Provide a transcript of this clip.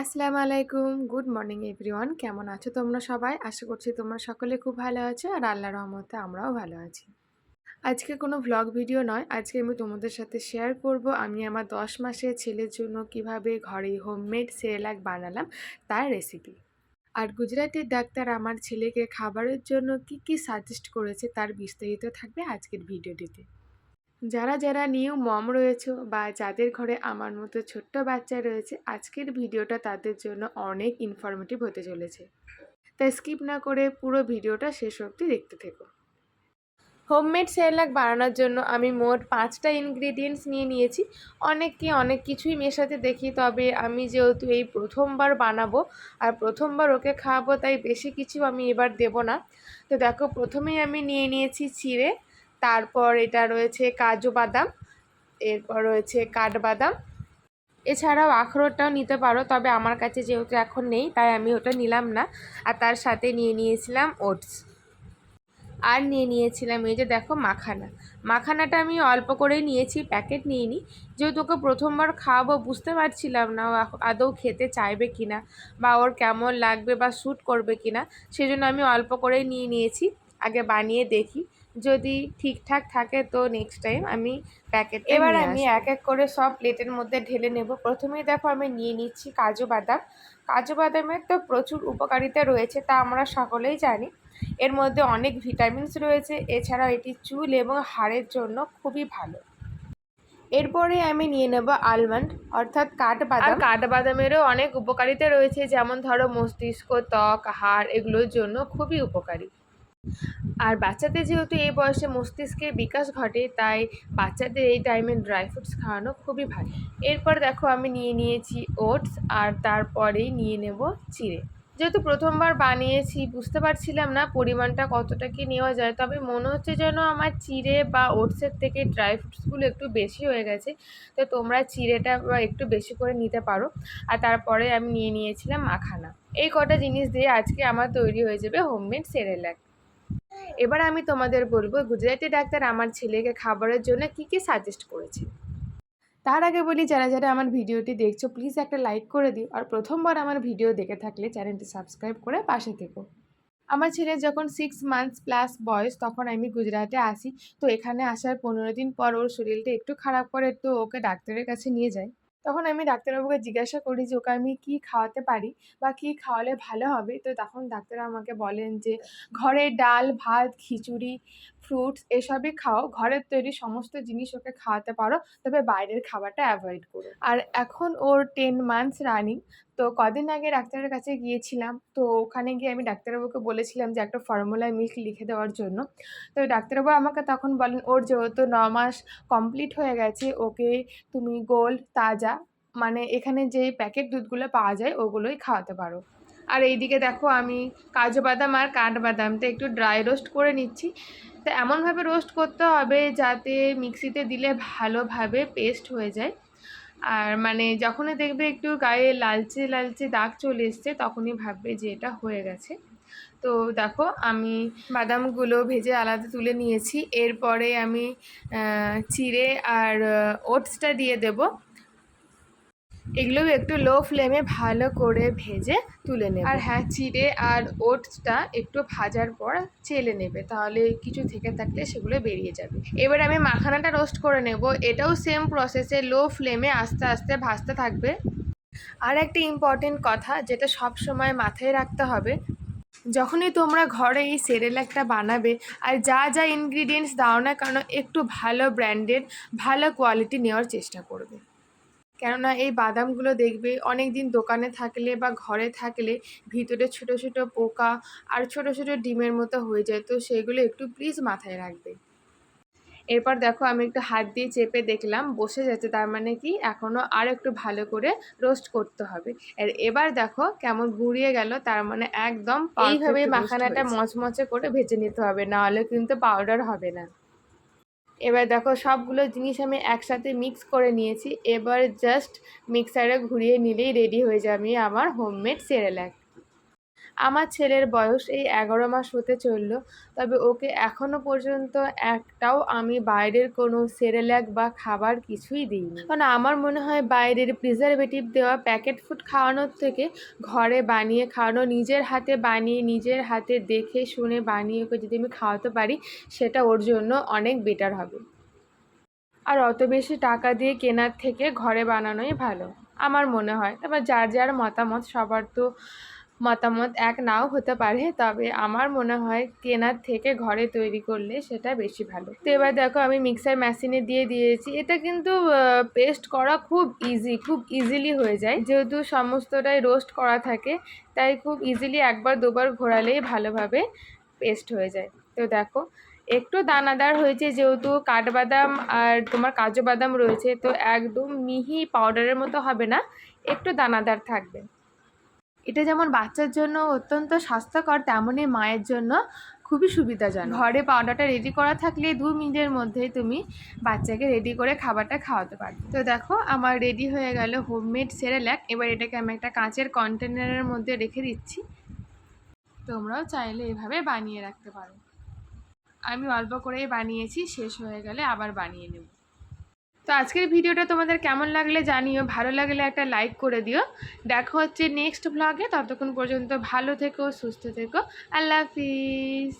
আসসালামু আলাইকুম। Good morning everyone. কেমন আছো তোমরা সবাই? আশা করছি তোমরা সকলে খুব ভালো আছো আর আল্লাহ রহমতে আমরাও ভালো আছি। আজকে কোনো ভ্লগ ভিডিও নয়। আজকে আমি তোমাদের সাথে শেয়ার করব। আমি আমার দশ মাসের ছেলের জন্য কীভাবে ঘরে হোমমেড সেরেলাক বানালাম তার রেসিপি আর গুজরাটের ডাক্তার আমার ছেলেকে খাবারের জন্য কি কি সাজেস্ট করেছে তার বিস্তারিত থাকবে আজকের ভিডিওটিতে যারা যারা নিউ মম রয়েছে বা যাদের ঘরে আমার মতো ছোট্ট বাচ্চা রয়েছে, আজকের ভিডিওটা তাদের জন্য অনেক ইনফরমেটিভ হতে চলেছে। তাই স্কিপ না করে পুরো ভিডিওটা শেষ অবধি দেখতে থেকো। হোমমেড সেরলাক বানানোর জন্য আমি মোট পাঁচটা ইনগ্রিডিয়েন্টস নিয়ে নিয়েছি। অনেককে অনেক কিছুই মেশাতে দেখি, তবে আমি যেহেতু এই প্রথমবার বানাবো আর প্রথমবার ওকে খাওয়াবো, তাই বেশি কিছু আমি এবার দেব না। তো দেখো, প্রথমেই আমি নিয়ে নিয়েছি চিড়ে। তারপর এটা রয়েছে কাজু বাদাম, এরপর রয়েছে কাঠবাদাম। এছাড়াও আখরোটটাও নিতে পারো, তবে আমার কাছে যেহেতু এখন নেই, তাই আমি ওটা নিলাম না। আর তার সাথে নিয়ে নিয়েছিলাম ওটস। আর নিয়ে নিয়েছিলাম এই যে দেখো মাখানা। মাখানাটা আমি অল্প করেই নিয়েছি, প্যাকেট নিইনি। যেহেতু ওকে প্রথমবার খাওয়াবো, বুঝতে পারছিলাম না ও আদৌ খেতে চাইবে কি না বা ওর কেমন লাগবে বা শ্যুট করবে কি না সেজন্য আমি অল্প করেই নিয়ে নিয়েছি। আগে বানিয়ে দেখি। যদি ঠিকঠাক থাকে তো নেক্সট টাইম আমি প্যাকেট এবার আমি এক এক করে সব প্লেটের মধ্যে ঢেলে নেব। প্রথমেই দেখো আমি নিয়ে নিচ্ছি কাজু বাদাম। কাজু বাদামের তো প্রচুর উপকারিতা রয়েছে তা আমরা সকলেই জানি। এর মধ্যে অনেক ভিটামিনস রয়েছে এছাড়াও এটি চুল এবং হাড়ের জন্য খুবই ভালো। এরপরে আমি নিয়ে নেব আলমন্ড অর্থাৎ কাঠবাদাম। কাঠবাদামেরও অনেক উপকারিতা রয়েছে যেমন ধরো মস্তিষ্ক ত্বক হাড় এগুলোর জন্য খুবই উপকারী। আর বাচ্চাদের যেহেতু এই বয়সে মস্তিষ্কের বিকাশ ঘটে, তাই বাচ্চাদের এই টাইমে ড্রাই ফ্রুটস খাওয়ানো খুবই ভালো। এরপর দেখো আমি নিয়ে নিয়েছি ওটস আর তারপরেই নিয়ে নেব চিড়ে। যেহেতু প্রথমবার বানিয়েছি, বুঝতে পারছিলাম না পরিমাণটা কতটা কি নেওয়া যায়, তবে মনে হচ্ছে যেন আমার চিড়ে বা ওটসের থেকে ড্রাই ফ্রুটসগুলো একটু বেশি হয়ে গেছে। তো তোমরা চিড়েটা একটু বেশি করে নিতে পারো। আর তারপরে আমি নিয়ে নিয়েছিলাম মাখানা। এই কটা জিনিস দিয়ে আজকে আমার তৈরি হয়ে যাবে হোমমেড সেরেলাক এবার আমি তোমাদের বলব, গুজরাটি ডাক্তার আমার ছেলেকে খাবারের জন্য কি কি সাজেস্ট করেছে। তার আগে বলি, যারা যারা আমার ভিডিওটি দেখছ প্লিজ একটা লাইক করে দিও। আর প্রথমবার আমার ভিডিও দেখে থাকলে চ্যানেলটি সাবস্ক্রাইব করে পাশে থেকো। আমার ছেলের যখন সিক্স মান্থস প্লাস বয়স, তখন আমি গুজরাটে আসি। তো এখানে আসার পনেরো দিন পর ওর শরীরটা একটু খারাপ করে, তো ওকে ডাক্তারের কাছে নিয়ে যাই। তখন আমি ডাক্তারবাবুকে জিজ্ঞাসা করি যে, ওকে আমি কী খাওয়াতে পারি বা কি খাওয়ালে ভালো হবে? তো তখন ডাক্তার আমাকে বলেন যে, ঘরে ডাল, ভাত, খিচুড়ি ফ্রুটস এসবই খাও। ঘরের তৈরি সমস্ত জিনিস ওকে খাওয়াতে পারো। তবে বাইরের খাবারটা অ্যাভয়েড করো। আর এখন ওর টেন মান্থস রানিং তো কদিন আগে ডাক্তারের কাছে গিয়েছিলাম। তো ওখানে গিয়ে আমি ডাক্তারবাবুকে বলেছিলাম যে একটা ফর্মুলা মিল্ক লিখে দেওয়ার জন্য। তো ডাক্তারবাবু আমাকে তখন বলেন, ওর যেহেতু ন মাস কমপ্লিট হয়ে গেছে, ওকে তুমি গোল্ড তাজা মানে এখানে যে প্যাকেট দুধগুলো পাওয়া যায়, ওগুলোই খাওয়াতে পারো। আর এইদিকে দেখো আমি কাজু বাদাম আর কাঠবাদামটা একটু ড্রাই রোস্ট করে নিচ্ছি। তো এমনভাবে রোস্ট করতে হবে যাতে মিক্সিতে দিলে ভালোভাবে পেস্ট হয়ে যায়। আর মানে যখনই দেখবে একটু গায়ে লালচে লালচে দাগ চলে এসছে, তখনই ভাববে যে এটা হয়ে গেছে। তো দেখো, আমি বাদামগুলো ভেজে আলাদা তুলে নিয়েছি। এরপরে আমি চিড়ে আর ওটসটা দিয়ে দেব। এগুলো একটু লো ফ্লেমে ভালো করে ভেজে তুলে নেবে। আর হ্যাঁ চিড়ে আর ওটসটা একটু ভাজার পর চেলে নেবে তাহলে কিছু থেকে থাকলে সেগুলো বেরিয়ে যাবে। এবার আমি মাখানাটা রোস্ট করে নেব। এটাও সেম প্রসেসে লো ফ্লেমে আস্তে আস্তে ভাজতে থাকবে। আর একটা ইম্পর্টেন্ট কথা যেটা সব সময় মাথায় রাখতে হবে যখনই তোমরা ঘরে এই সেরেলাকটা বানাবে আর যা যা ইনগ্রিডিয়েন্টস দাও না কেন একটু ভালো ব্র্যান্ডেড ভালো কোয়ালিটি নেওয়ার চেষ্টা করবে। কেননা এই বাদামগুলো দেখবে অনেক দিন দোকানে থাকলে বা ঘরে থাকলে ভিতরে ছোট ছোট পোকা আর ছোট ছোট ডিমের মতো হয়ে যায়। তো সেগুলো একটু প্লিজ মাথায় রাখবে। এরপর দেখো আমি একটু হাত দিয়ে চেপে দেখলাম বসে যাচ্ছে তার মানে কি? এখনও আর একটু ভালো করে রোস্ট করতে হবে। আর এবার দেখো কেমন ঘুরিয়ে গেল তার মানে একদম এইভাবে মাখানাটা মচমচে করে ভেজে নিতে হবে নাহলে কিন্তু পাউডার হবে না। এবার দেখো সবগুলো জিনিস আমি একসাথে মিক্স করে নিয়েছি। এবার জাস্ট মিক্সারে ঘুরিয়ে নিলেই রেডি হয়ে যাবে আমার হোমমেড সেরেল্যাক আমার ছেলের বয়স এই এগারো মাস হতে চলল, তবে ওকে এখনও পর্যন্ত একটাও আমি বাইরের কোনো সেরেল্যাক বা খাবার কিছুই দিইনি। কারণ আমার মনে হয় বাইরের প্রিজারভেটিভ দেওয়া প্যাকেট ফুড খাওয়ানোর থেকে ঘরে বানিয়ে খাওয়ানো, নিজের হাতে বানিয়ে, নিজের হাতে দেখে শুনে বানিয়ে ওকে যদি আমি খাওয়াতে পারি, সেটা ওর জন্য অনেক বেটার হবে। আর অত বেশি টাকা দিয়ে কেনার থেকে ঘরে বানানোই ভালো, আমার মনে হয়। এবার যার যার মতামত, সবার তো মতামত এক নাও হতে পারে, তবে আমার মনে হয় কেনার থেকে ঘরে তৈরি করলে সেটা বেশি ভালো। তো এবার দেখো আমি মিক্সার মেশিনে দিয়ে দিয়েছি। এটা কিন্তু পেস্ট করা খুব ইজি খুব ইজিলি হয়ে যায়। যেহেতু সমস্তটাই রোস্ট করা থাকে, তাই খুব ইজিলি একবার দুবার ঘোরালেই ভালোভাবে পেস্ট হয়ে যায়। তো দেখো, একটু দানাদার হয়েছে যেহেতু কাঠবাদাম আর তোমার কাজু বাদাম রয়েছে, তো একদম মিহি পাউডারের মতো হবে না, একটু দানাদার থাকবে। এটা যেমন বাচ্চার জন্য অত্যন্ত স্বাস্থ্যকর তেমনই মায়ের জন্য খুবই সুবিধাজনক। ঘরে পাউডারটা রেডি করা থাকলে দু মিনিটের মধ্যেই তুমি বাচ্চাকে রেডি করে খাবারটা খাওয়াতে পারবে। তো দেখো, আমার রেডি হয়ে গেল হোমমেড সেরেল্যাক এবার এটাকে আমি একটা কাঁচের কন্টেনারের মধ্যে রেখে দিচ্ছি। তোমরাও চাইলে এভাবে বানিয়ে রাখতে পারো। আমি অল্প করেই বানিয়েছি, শেষ হয়ে গেলে আবার বানিয়ে নেব। তো আজকের ভিডিওটা তোমাদের কেমন লাগলে জানিও, ভালো লাগলে একটা লাইক করে দিও। দেখো হচ্ছে নেক্সট ব্লগে ততক্ষণ পর্যন্ত ভালো থেকো, সুস্থ থেকো। আল্লাহ হাফিজ।